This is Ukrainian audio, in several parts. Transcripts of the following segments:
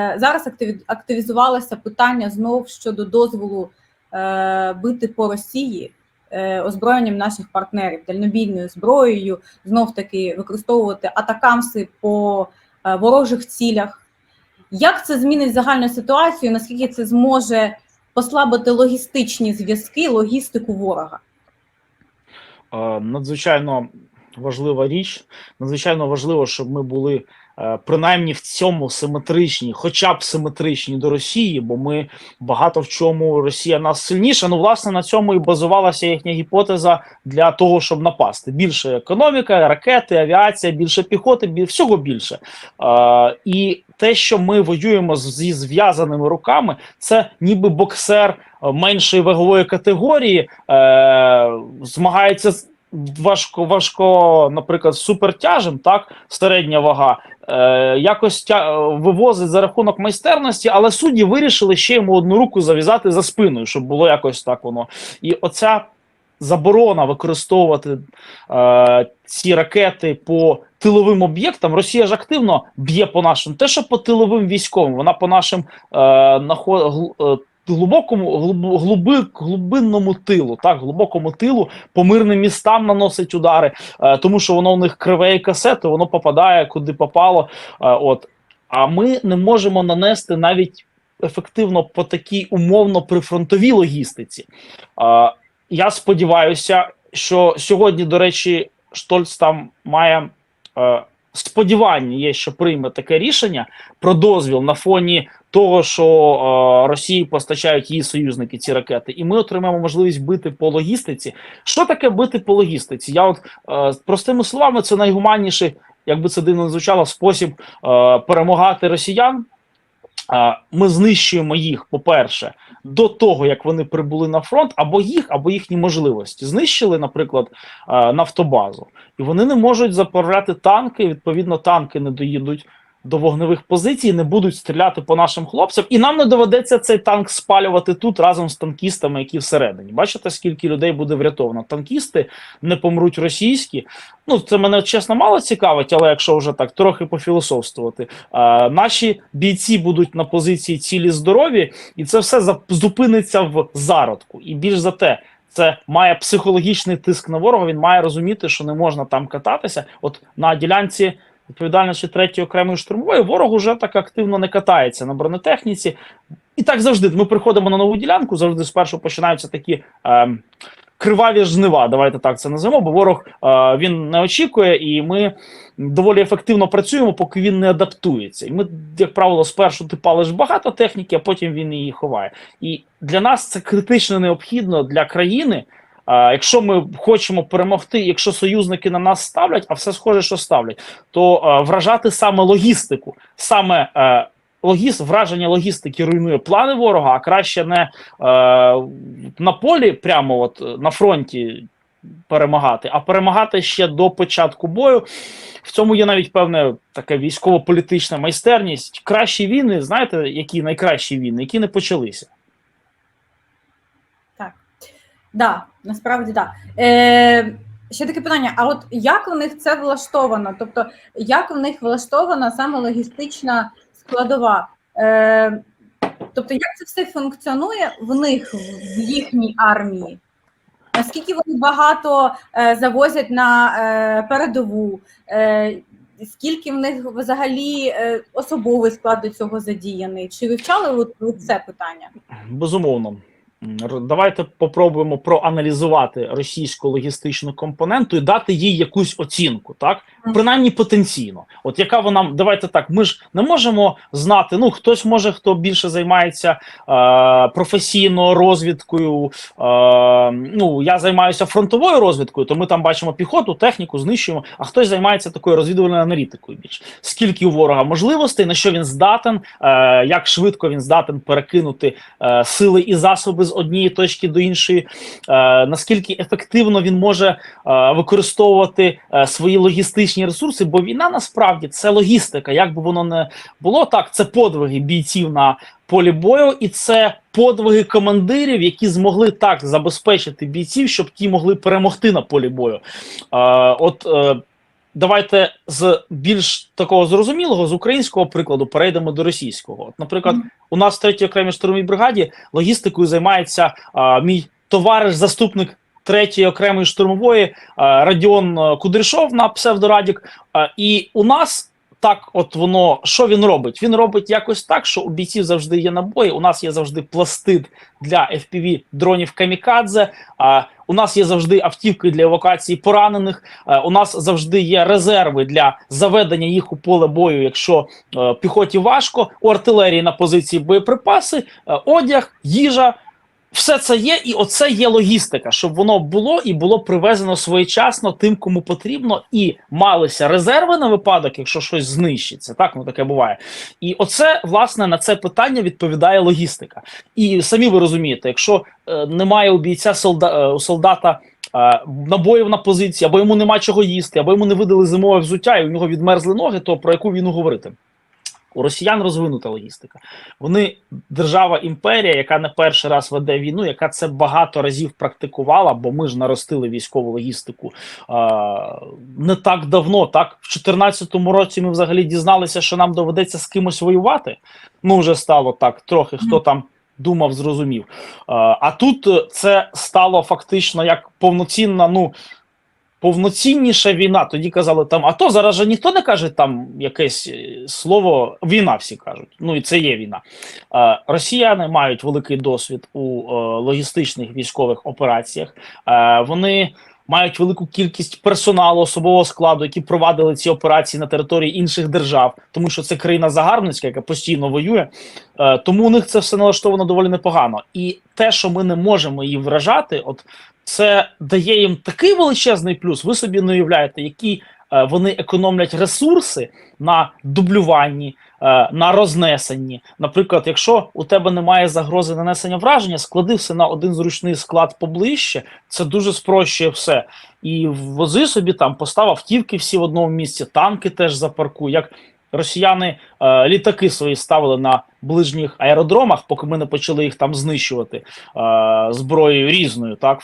Е, Зараз активі- активізувалося питання знов щодо дозволу е, бити по Росії е, озброєнням наших партнерів, дальнобійною зброєю, знов таки використовувати атакамси по ворожих цілях. Як це змінить загальну ситуацію? Наскільки це зможе послабити логістичні зв'язки, логістику ворога? Надзвичайно важлива річ. Надзвичайно важливо, щоб ми були принаймні в цьому симетричні, хоча б симетричні до Росії, бо ми багато в чому Росія нас сильніша. Ну, власне, на цьому і базувалася їхня гіпотеза для того, щоб напасти. Більше економіка, ракети, авіація, більше піхоти, всього більше. Е, і те, що ми воюємо зі зв'язаними руками, це ніби боксер е, меншої вагової категорії е, змагається з важко, важко, наприклад, супертяжем, так, середня вага, е, якось тя, вивозить за рахунок майстерності, але судді вирішили ще йому одну руку зав'язати за спиною, щоб було якось так воно. І оця заборона використовувати е, ці ракети по тиловим об'єктам. Росія ж активно б'є по нашим, те, що по тиловим військовим, вона по нашим е, нахо, е, глибокому глиб- глиби, глибинному тилу, так, глибокому тилу по мирним містам наносить удари, е, тому що воно у них криве і касети, воно попадає куди попало. Е, от. А ми не можемо нанести навіть ефективно по такій умовно прифронтовій логістиці. Е, я сподіваюся, що сьогодні, до речі, Штольц там має сподівання, є, що прийме таке рішення про дозвіл на фоні того, що е, Росії постачають її союзники ці ракети, і ми отримаємо можливість бити по логістиці. Що таке бити по логістиці? Я от е, простими словами, це найгуманніший, якби це дивно звучало, спосіб е, перемагати росіян. Ми знищуємо їх, по-перше, до того як вони прибули на фронт, або їх, або їхні можливості. Знищили, наприклад, нафтобазу, і вони не можуть заправляти танки. Відповідно, танки не доїдуть до вогневих позицій, не будуть стріляти по нашим хлопцям, і нам не доведеться цей танк спалювати тут разом з танкістами, які всередині. Бачите, скільки людей буде врятовано? Танкісти не помруть російські. Ну це мене чесно мало цікавить, але якщо вже так трохи пофілософствувати, е, наші бійці будуть на позиції цілі здорові, і це все зупиниться в зародку. І більш за те, це має психологічний тиск на ворога. Він має розуміти, що не можна там кататися. От на ділянці відповідальності третьої окремої штурмової ворог уже так активно не катається на бронетехніці. І так завжди. Ми приходимо на нову ділянку. Завжди спершу починаються такі. Е, Криваві жнива, давайте так це назвемо, бо ворог е, він не очікує, і ми доволі ефективно працюємо, поки він не адаптується. І ми, як правило, спершу ти палиш багато техніки, а потім він її ховає. І для нас це критично необхідно для країни. А якщо ми хочемо перемогти, якщо союзники на нас ставлять, а все схоже, що ставлять, то е, вражати саме логістику, саме е, логіст, враження логістики руйнує плани ворога, а краще не е, на полі, прямо от на фронті перемагати, а перемагати ще до початку бою. В цьому є навіть певна така військово-політична майстерність. Кращі війни, знаєте, які найкращі війни, які не почалися. Да, насправді так. Е, ще таке питання: а от як у них це влаштовано? Тобто, як в них влаштована саме логістична складова? Е, тобто, як це все функціонує в них, в їхній армії? Наскільки вони багато е, завозять на е, передову? Е, скільки в них взагалі е, особовий склад до цього задіяний? Чи вивчали ви, ви це питання? Безумовно. Давайте попробуємо проаналізувати російську логістичну компоненту і дати їй якусь оцінку, так принаймні потенційно. От яка вона давайте так. Ми ж не можемо знати. Ну хтось може, хто більше займається е, професійно розвідкою. Е, ну я займаюся фронтовою розвідкою, то ми там бачимо піхоту, техніку, знищуємо. А хтось займається такою розвідувальною аналітикою. Більш скільки у ворога можливостей, на що він здатен, е, як швидко він здатен перекинути е, сили і засоби з однієї точки до іншої, е, наскільки ефективно він може е, використовувати е, свої логістичні ресурси, бо війна насправді це логістика. Як би воно не було так, це подвиги бійців на полі бою, і це подвиги командирів, які змогли так забезпечити бійців, щоб ті могли перемогти на полі бою. От давайте з більш такого зрозумілого, з українського прикладу, перейдемо до російського. От, наприклад, Мгм. у нас в 3-й окремій штурмовій бригаді логістикою займається а, мій товариш, заступник 3-ї окремої штурмової а, Радіон а, Кудряшов на псевдорадік. А, і у нас так, от воно що він робить? Він робить якось так, що у бійців завжди є набої. У нас є завжди пластид для FPV дронів камікадзе. А у нас є завжди автівки для евакуації поранених. Е, У нас завжди є резерви для заведення їх у поле бою, якщо е, піхоті важко, у артилерії на позиції боєприпаси, е, одяг, їжа. Все це є, і оце є логістика, щоб воно було і було привезено своєчасно тим, кому потрібно, і малися резерви на випадок, якщо щось знищиться. Так ну таке буває. І оце власне на це питання відповідає логістика. І самі ви розумієте, якщо е, немає у бійця солда, е, у солдата е, набоїв на позиції, або йому нема чого їсти, або йому не видали зимове взуття, і у нього відмерзли ноги, то про яку війну говорити? У росіян розвинута логістика. Вони держава імперія, яка не перший раз веде війну, яка це багато разів практикувала, бо ми ж наростили військову логістику а, не так давно. Так, в 2014 році ми взагалі дізналися, що нам доведеться з кимось воювати. Ну вже стало так, трохи хто там думав, зрозумів. А, тут е, це стало фактично як повноцінна, ну повноцінніша війна. Тоді казали там, а то зараз же ніхто не каже там якесь е, слово війна, всі кажуть. Ну і це є війна. Е, Росіяни мають великий досвід у е, логістичних військових операціях. Вони мають велику кількість персоналу особового складу, які провадили ці операції на території інших держав, тому що це країна загарбницька, яка постійно воює. Е, Тому у них це все налаштовано доволі непогано. І те, що ми не можемо її вражати, от це дає їм такий величезний плюс. Ви собі не уявляєте, які е, вони економлять ресурси на дублюванні, на рознесенні. Наприклад, якщо у тебе немає загрози нанесення враження, склади все на один зручний склад поближче, це дуже спрощує все. І вози собі там постав автівки всі в одному місці, танки теж запаркуй. Як росіяни е, літаки свої ставили на ближніх аеродромах, поки ми не почали їх там знищувати е, зброєю різною, так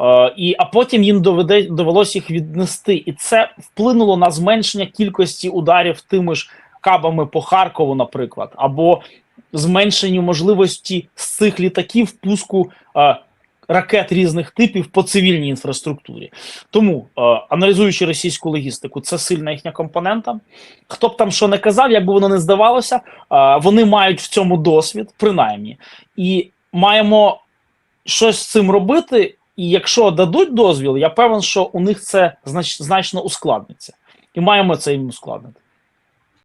е, і а потім їм доведе довелось їх віднести, і це вплинуло на зменшення кількості ударів тими ж кабами по Харкову, наприклад, або зменшенню можливості з цих літаків пуску е, ракет різних типів по цивільній інфраструктурі. Тому, е, аналізуючи російську логістику, це сильна їхня компонента. Хто б там що не казав, як би воно не здавалося, е, вони мають в цьому досвід, принаймні, і маємо щось з цим робити. І якщо дадуть дозвіл, я певен, що у них це знач, значно ускладниться, і маємо це їм ускладнити.